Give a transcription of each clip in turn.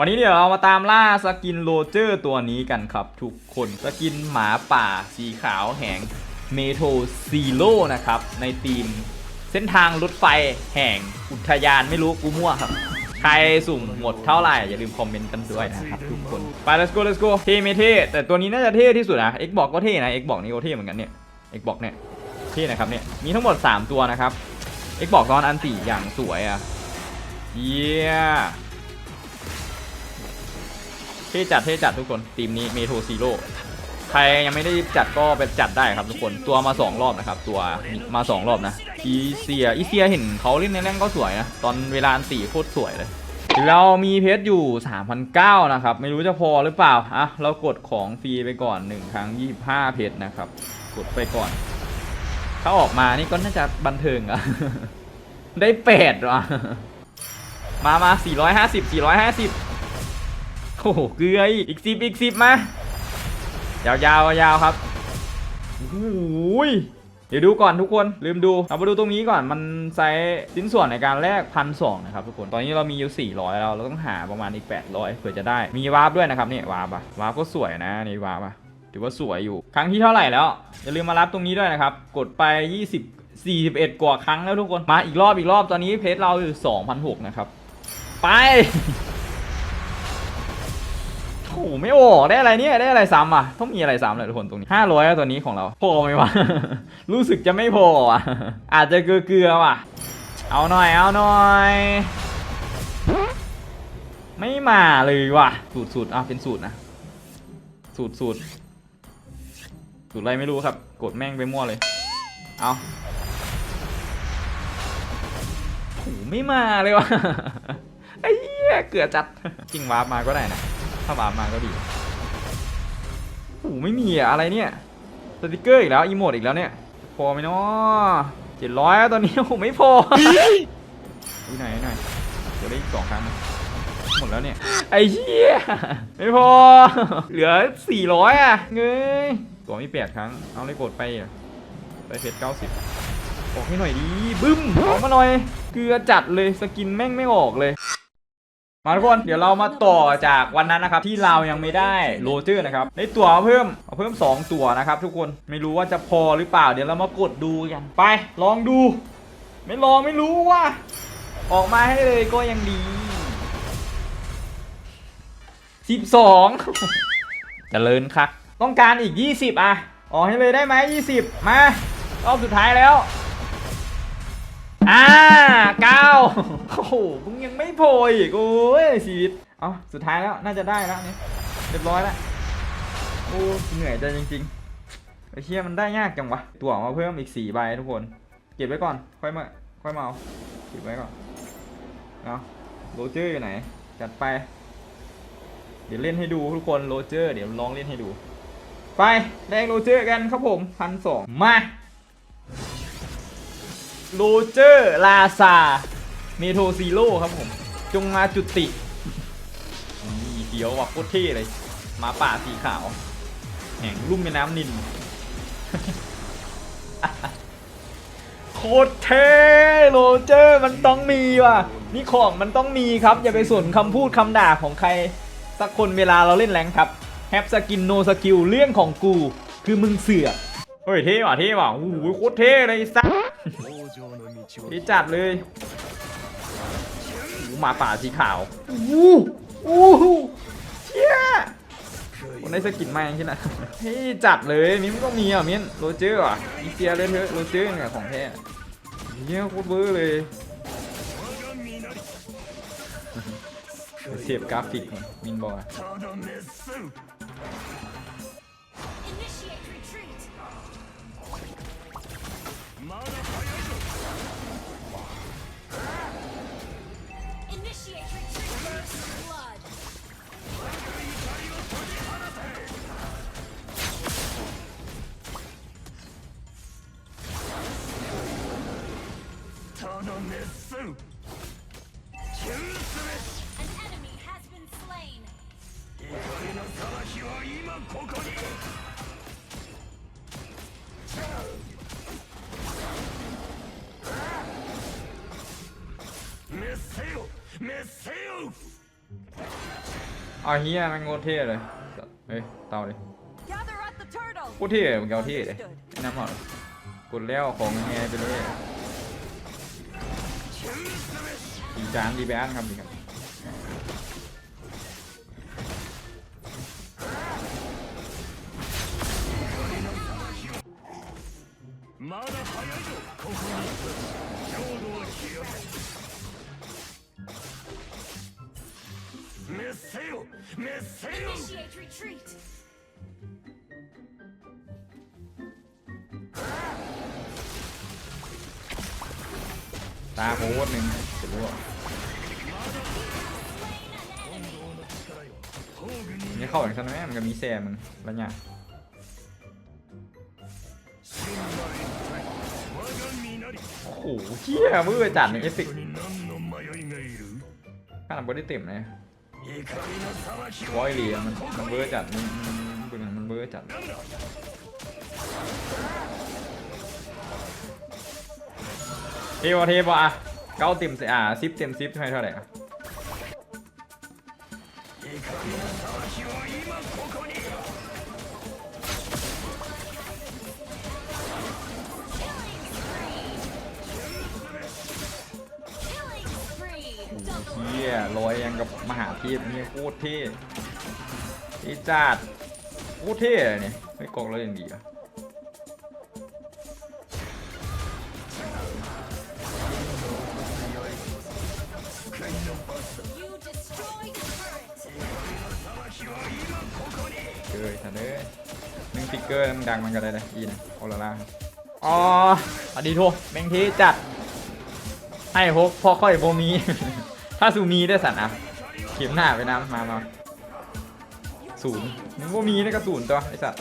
วันนี้เดี๋ยวเรามาตามล่าสกินโรเจอร์ตัวนี้กันครับ ทุกคนสกินหมาป่าสีขาวแห่งเมโทซีโร่นะครับ ในทีมเส้นทางรถไฟแห่งอุทยานไม่รู้กูมั่วครับ ใครสุ่มหมดเท่าไหร่ อย่าลืมคอมเมนต์กันด้วยนะครับ ทุกคน ไป let's go let's go เท่ไม่เท่ แต่ตัวนี้น่าจะเท่ที่สุดนะ X บอกก็เท่นะ X บอกนี่ก็เท่เหมือนกันเนี่ย X บอกเนี่ยเท่นะครับเนี่ยมีทั้งหมด 3 ตัวนะครับ X บอกตอนอันตีอย่างสวยอะเยี่ยเท่จัดเท่จัดทุกคนทีมนี้เมโทซีโร่ใครยังไม่ได้จัดก็ไปจัดได้ครับทุกคนตัวมา 2 รอบนะครับ ตัวมา 2 รอบนะอีเซียอีเซียเห็นเขาเล่นในแรงก็สวยนะตอนเวลาสี่โคตรสวยเลยเรามีเพชรอยู่ 3,009นะครับ ไม่รู้จะพอหรือเปล่า อะ เรากดของฟรีไปก่อน 1 ครั้ง 25 เพชรนะครับ กดไปก่อน ถ้าออกมานี่ก็น่าจะบันเทิงอะได้8ว่ะมามา 450 450 อ้โหเกลืออีกสิบอีกสิบมายาวๆยาวครับโอ้ยเดี๋ยวดูก่อนทุกคนลืมดูเอามาดูตรงนี้ก่อนมันไซส์ชิ้นส่วนในการแลกพันสองนะครับทุกคนตอนนี้เรามีอยู่ 400 แล้วเราต้องหาประมาณอีก 800 เผื่อจะได้มีวาร์ปด้วยนะครับนี่วาร์ปอะวาร์ปก็สวยนะนี่วาร์ปอะถือว่าสวยอยู่ ครั้งที่เท่าไหร่แล้วอย่าลืมมารับตรงนี้ด้วยนะครับ กดไป 20 41 กว่าครั้งแล้วทุกคนมาอีกรอบอีกรอบตอนนี้เพจเราอยู่ 2,006นะครับไป โอ้โหไม่ออกได้อะไรเนี่ยได้อะไรซ้ำอะต้องมีอะไรซ้ำเลยทุกคนตรงนี้ห้าร้อยตัวนี้ของเราพอไหมวะรู้สึกจะไม่พออะอาจจะเกลือว่ะ เอาหน่อยเอาหน่อยไม่มาเลยว่ะ สูตรสูตรอะเป็นสูตรนะ สูตรสูตรสูตรอะไรไม่รู้ครับ กดแม่งไปมั่วเลย เอาโอ้โหไม่มาเลยว่ะไอ้เหี้ยเกือจัด จริงวาร์ปมาก็ได้นะ ถ้าวาร์ปมาก็ดีโอ้โหไม่มีอะอะไรเนี่ยสติกเกอร์อีกแล้วอีโมดอีกแล้วเนี่ยพอไหมเนาะเจ็ดร้อยตอนนี้โอ้โหไม่พอดูหน่อยดูหน่อยเดี๋ยวได้อีกสองครั้งนะหมดแล้วเนี่ยไอ้เหี้ยไม่พอ เหลือสี่ร้อยอะเงยตัวมีแปดครั้ง เอาเลยกดไปอะไปเพชรเก้าสิบออกให้หน่อยดีบึ้มออกมาหน่อย เกลือจัดเลยสกินแม่งไม่ออกเลย มาทุกคนเดี๋ยวเรามาต่อจากวันนั้นนะครับ ที่เรายังไม่ได้โรเจอร์นะครับได้ตั๋วเพิ่มเอาเพิ่ม 2 ตั๋วนะครับทุกคนไม่รู้ว่าจะพอหรือเปล่า เดี๋ยวเรามากดดูกันไป ลองดู ไม่ลองไม่รู้ว่า ออกมาให้เลยก็ยังดี 12เจริญครับต้องการอีก 20 อะ ออกให้เลยได้ไหม20 มารอบสุดท้ายแล้ว อ่าเก้าโอ้โหมึงยังไม่โผล่อีกโอ้ยชีวิต เอาสุดท้ายแล้วน่าจะได้แล้วเนี่ยเรียบร้อยแล้วโอ้เหนื่อยใจจริงๆไอ้เชี่ยมันได้ยากจังวะ ตัวมาเพิ่มอีกสี่ใบทุกคน เก็บไว้ก่อน ค่อยมา ค่อยมาเอาเก็บไว้ก่อน เอาโรเจอร์อยู่ไหน จัดไป เดี๋ยวเล่นให้ดูทุกคนโรเจอร์ เดี๋ยวลองเล่นให้ดู ไปแดงโรเจอร์กันครับผมพันสองมา โรเจอร์ลาซาเมโทซีโร่ครับผม จงมาจุตินี่เดียวว่ะโคตรเท่เลยหมาป่าสีขาว แห่งลุ่มแม่น้ำนินโคตรเท่โรเจอร์มันต้องมีว่ะ นี่ของมันต้องมีครับ อย่าไปสนคำพูดคำด่าของใคร สักคนเวลาเราเล่นแรงครับแฮปสกินโนสกิลเรื่องของกู คือมึงเสือกเฮ้ยเท่ว่ะเท่ว่ะโอ้โหโคตรเท่เลยไอ้สัส นี่จัดเลยโอ้หมาป่าสีขาวอู้อู้หูเชี่ยคนได้สกินมาอย่างที่ไหนเฮ้ยจัดเลยมิ้นก็มีอะมิ้นโรเจอร์อะอีเซียเลยเถอะโรเจอร์เนี่ยของแท้เฮียโคตรเบอร์เลยเสียบกราฟิกของมินบอก ただ熱せん急す An enemy has been slain. べ怒りの騒ぎは今ここに滅せよ滅せよ เอาเฮียมันโคตรเท่เลยเฮ้ยเตาเลย Gather at the turtle. โคตรเท่เลยมึงเอาเท่เลยไอ้น้ำหอดกดแล้วของแฮไปเลย จานดีแบนครับดีครับ まだ早いぞここに浄土を清め滅せよ滅せよ Initiate retreat. ตาโคตรหนึ่งจะรู้ เข้าอย่างฉันไหมมันก็มีแซมมึงแล้วเนี่ยโอ้โหเฮียมือจัดในเอฟิกข้าดบอดี้เต็มเลยบอยเลียมันมันเบอร์จัดมันมันมันเบอร์จัดเทวเทวะเก้าเต็มสิอ่าซิปเต็มซิปใท่ไหร่เท่าไหร่ เฮียลอยยังกับมหาเทพนี่ยโคตรเท่ที่จัดโคตรเท่เลยเนี่ยไม่กองแล้วยังดีอะ เด้อหนึ่งฟิกเกอร์มันดังมันก็ได้เลยอินโอลาล่าอ๋ออดีโทแมงเทจัด ให้พกพอค่อยโบมี ถ้าสูมีได้สันอะเข็มหน้าไปน้ำมามาศูนย์มึงโบมีได้ก็ศูนย์ตัวไอสัตว์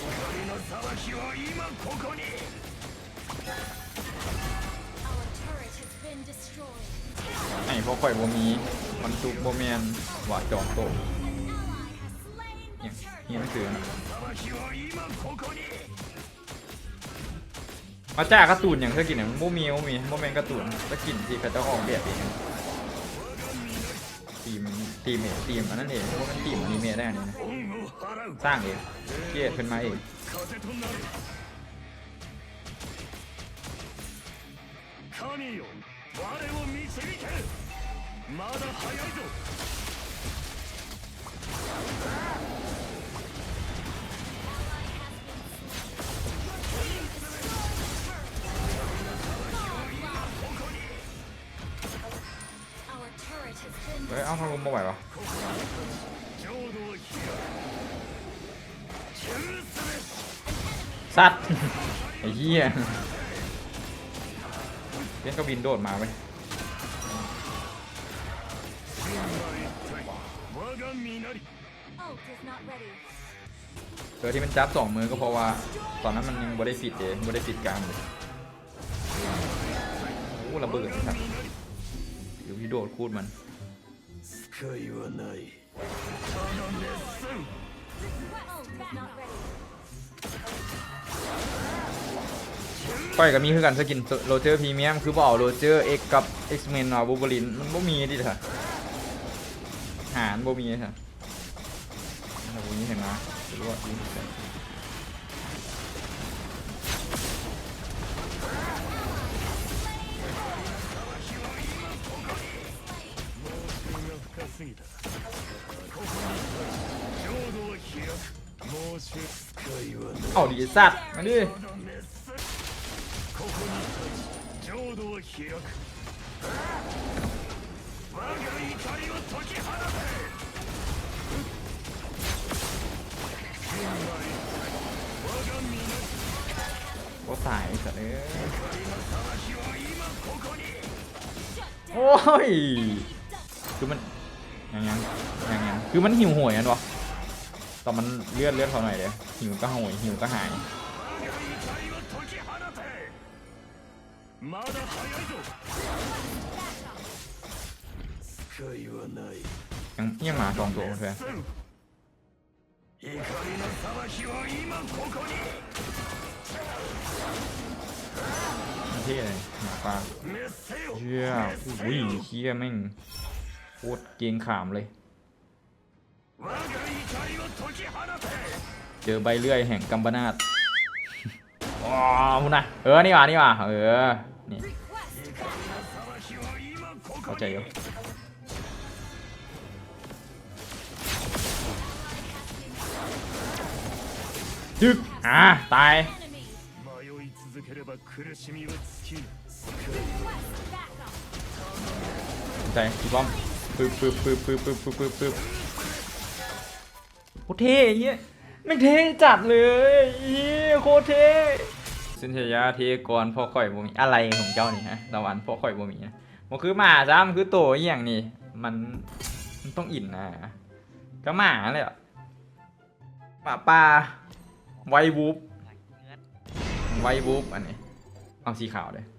怒りの騒ぎは今ここに Our turret has been destroyed. ให้พอค่อยโบมีมันซุกโบแมนว่าจองโต An ally has slain เนี่ the ย turret. เฮียหนังสือนะ 騒ぎは今ここに มาจากการ์ตูนอย่างเธอกินเนี่ยมันโบมีโบมีโบแมนการ์ตูนแล้วกินที่เขาจะออกแบบเอง ทีมทีมเองทีมอันนั้นเองเพราะว่ามันทีมอนิเมะได้อันนี้นะ 恩を払う สร้างเองเกียรขึ้นมาเอง 風となる神よ我を導けまだ早いぞ เอาทางลมมาไหวปะสัตว์ไอ้เหี้ยเล่นก็บินโดดมาไปเธอที่มันจับสองมือก็เพราะว่า ตอนนั้นมันยังบริสิทธิ์เองบริสิทธิ์กลางเลยโอ้ระเบิดครับอยู่ที่โดดคูดมัน いはないただ熱戦 Ult is not ready. ก้อยกับมีคือกันสกินโรเจอร์พรีเมียมคือบ่เอาโรเจอร์เอ็กกับเอ็กซ์เมนมาบูบลินมันบ่มีดิเถอะหารบ่มีเถอะแต่วันนี้เห็นไหมรู้ว่าดี าดีสัตว์มาดิก็สายสัตว์เอ้โอ้ย คือมันยังยังยังยังคือมันหิวโหยกันวะ ต่อมันเลือดเลือดเขาหน่อยเดี๋ยวหิวก็หงอยหิวก็หายยังยังมาสองตัวเพื่อนเท่เลยหมาปลาเยี่ยวิ่งเชี่ยแม่งโคตรเกงขามเลย เจอใบเลื่อยแห่งกัมบนาตอ๋อมุนะเออ นี่ว่านี่ว่าเออ นี่ เข้าใจอยู่จึ๊กอ่าตายใจพี่ป้อมปึ๊บปึ๊บปึ๊บปึ๊บปึ๊บปึ๊บปึ๊บ ตรเท่เงี้ยไม่งเท่จัดเลยเหี้ยโคตรเท่สินเชียะเทก่อนพ่อข่อยบ่มีอะไรของเจ้านี่ฮะตะวันพ่อข่อยบ่มีนะมันคือหมาจ้ามันคือโตอหย่างนี่มันมันต้องอินนะก็หมาเลยอะหมาป่าไวบูบไวบูบอันนี้เอาสีขาวเลย